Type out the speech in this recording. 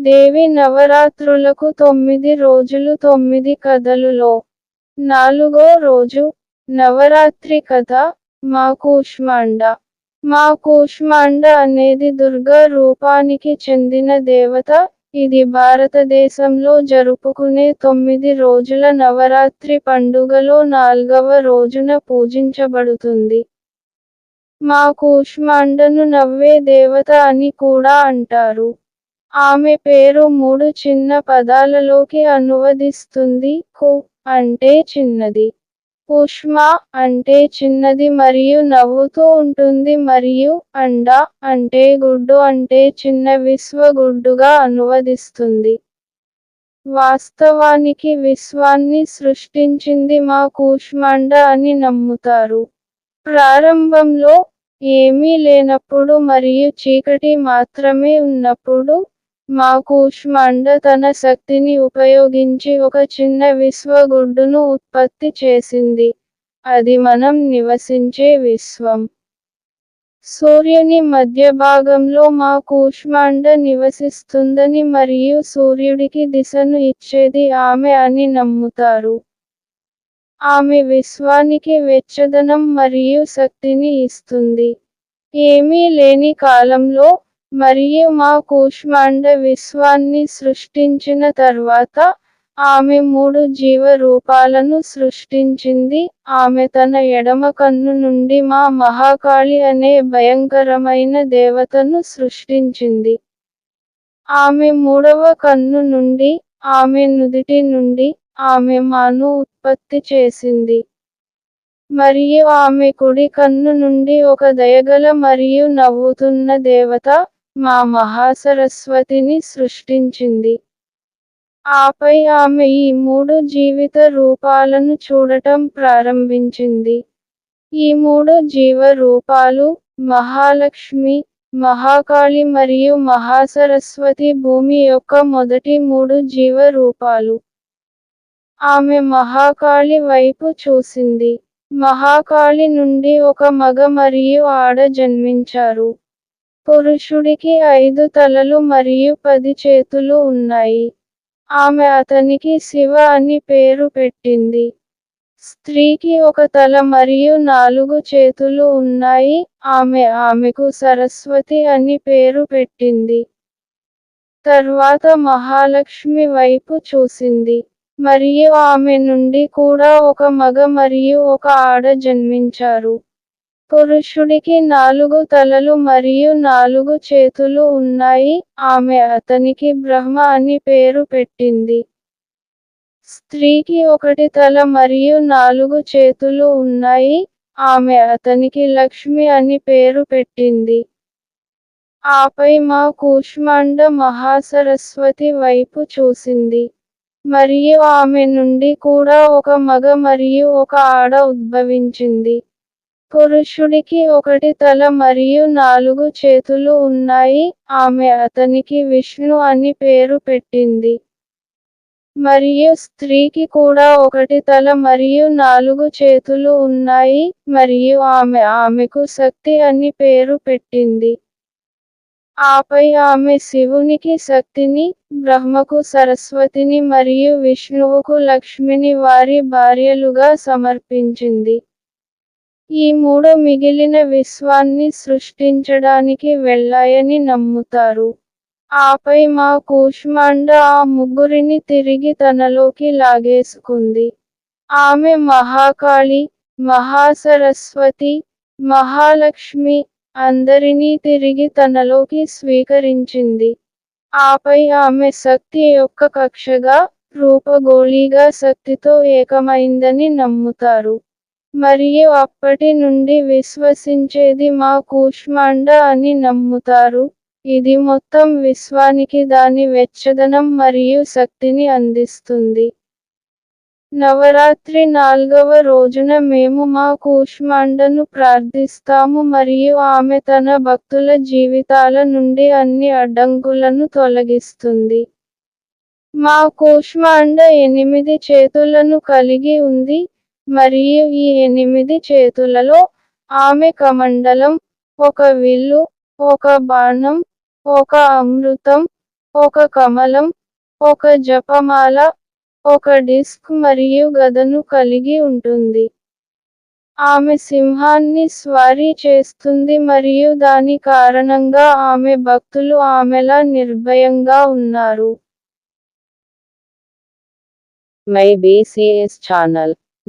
దేవి నవరాత్రులకు తొమ్మిది రోజులు తొమ్మిది కథలులో. నాలుగో రోజు నవరాత్రి కథ మా కూష్మాండ. మా కూష్మాండ అనేది దుర్గా రూపానికి చెందిన దేవత ఇది భారతదేశంలో జరుపుకునే తొమ్మిది రోజుల నవరాత్రి పండుగలో నాల్గవ రోజున పూజించబడుతుంది. మా కూష్మాండను నవ్వే దేవత అని కూడా అంటారు. ఆమె పేరు మూడు చిన్న పదాలలోకి అనువదిస్తుంది. కు అంటే చిన్నది. ఉష్మ అంటే చిన్నది మరియు నవ్వుతూ ఉంటుంది మరియు అండ అంటే గుడ్డు అంటే చిన్న విశ్వ గుడ్డుగా అనువదిస్తుంది. వాస్తవానికి విశ్వాన్ని సృష్టించింది మా కూష్మాండ అని నమ్ముతారు. ప్రారంభంలో ఏమీ లేనప్పుడు మరియు చీకటి మాత్రమే ఉన్నప్పుడు మా కూష్మాండ తన శక్తిని ఉపయోగించి ఒక చిన్న విశ్వగుడ్డును ఉత్పత్తి చేసింది. అది మనం నివసించే విశ్వం. సూర్యుని మధ్య భాగంలో మా కూష్మాండ నివసిస్తుందని మరియు సూర్యుడికి దిశను ఇచ్చేది ఆమె అని నమ్ముతారు. ఆమె విశ్వానికి వెచ్చదనం మరియు శక్తిని ఇస్తుంది. ఏమీ లేని కాలంలో మరియు మా కూష్మాండ విశ్వాన్ని సృష్టించిన తర్వాత ఆమె మూడు జీవ రూపాలను సృష్టించింది. ఆమె తన ఎడమ కన్ను నుండి మా మహాకాళి అనే భయంకరమైన దేవతను సృష్టించింది. ఆమె మూడవ కన్ను నుండి ఆమె నుదిటి నుండి ఆమె మాను ఉత్పత్తి చేసింది. మరియు ఆమె కుడి కన్ను నుండి ఒక దయగల మరియు నవ్వుతున్న దేవత మా మహాసరస్వతిని సృష్టించింది. ఆపై ఆమె ఈ మూడు జీవిత రూపాలను చూడటం ప్రారంభించింది. ఈ మూడు జీవ రూపాలు మహాలక్ష్మి మహాకాళి మరియు మహాసరస్వతి భూమి యొక్క మొదటి మూడు జీవ రూపాలు. ఆమె మహాకాళి వైపు చూసింది. మహాకాళి నుండి ఒక మగ మరియు ఆడ జన్మించారు. పురుషుడికి ఐదు తలలు మరియు పది చేతులు ఉన్నాయి. ఆమె అతనికి శివ అని పేరు పెట్టింది. స్త్రీకి ఒక తల మరియు నాలుగు చేతులు ఉన్నాయి. ఆమె ఆమెకు సరస్వతి అని పేరు పెట్టింది. తర్వాత మహాలక్ష్మి వైపు చూసింది. మరియు ఆమె నుండి కూడా ఒక మగ మరియు ఒక ఆడ జన్మించారు. పురుషుడికి నాలుగు తలలు మరియు నాలుగు చేతులు ఉన్నాయి. ఆమె అతనికి బ్రహ్మ అని పేరు పెట్టింది. స్త్రీకి ఒకటి తల మరియు నాలుగు చేతులు ఉన్నాయి. ఆమె అతనికి లక్ష్మి అని పేరు పెట్టింది. ఆపై మా కూష్మాండ మహాసరస్వతి వైపు చూసింది. మరియు ఆమె నుండి కూడా ఒక మగ మరియు ఒక ఆడ ఉద్భవించింది. పురుషుడికి ఒకటి తల మరియు నాలుగు చేతులు ఉన్నాయి. ఆమె అతనికి విష్ణు అని పేరు పెట్టింది. మరియు స్త్రీకి కూడా ఒకటి తల మరియు నాలుగు చేతులు ఉన్నాయి. మరియు ఆమె ఆమెకు శక్తి అని పేరు పెట్టింది. ఆపై ఆమె శివునికి శక్తిని బ్రహ్మకు సరస్వతిని మరియు విష్ణువుకు లక్ష్మిని వారి భార్యలుగా సమర్పించింది. ఈ మూడు మిగిలిన విశ్వాన్ని సృష్టించడానికి వెళ్ళాయని నమ్ముతారు. ఆపై మా కూష్మాండ ఆ ముగ్గురిని తిరిగి తనలోకి లాగేసుకుంది. ఆమె మహాకాళి మహాసరస్వతి మహాలక్ష్మి అందరినీ తిరిగి తనలోకి స్వీకరించింది. ఆపై ఆమె శక్తి యొక్క కక్షగా రూపగోళీగా శక్తితో ఏకమైందని నమ్ముతారు. మరియు అప్పటి నుండి విశ్వసించేది మా కూష్మాండ అని నమ్ముతారు. ఇది మొత్తం విశ్వానికి దాని వెచ్చదనం మరియు శక్తిని అందిస్తుంది. నవరాత్రి నాల్గవ రోజున మేము మా కూష్మాండను ప్రార్థిస్తాము మరియు ఆమె తన భక్తుల జీవితాల నుండి అన్ని అడ్డంకులను తొలగిస్తుంది. మా కూష్మాండ ఎనిమిది చేతులను కలిగి ఉంది. మరియు ఈ ఎనిమిది చేతులలో ఆమె కమండలం ఒక విల్లు ఒక బాణం ఒక అమృతం ఒక కమలం ఒక జపమాల ఒక డిస్క్ మరియు గదను కలిగి ఉంటుంది. ఆమె సింహాన్ని స్వారీ చేస్తుంది మరియు దాని కారణంగా ఆమె భక్తులు ఆమెలా నిర్భయంగా ఉన్నారు. My BCs channel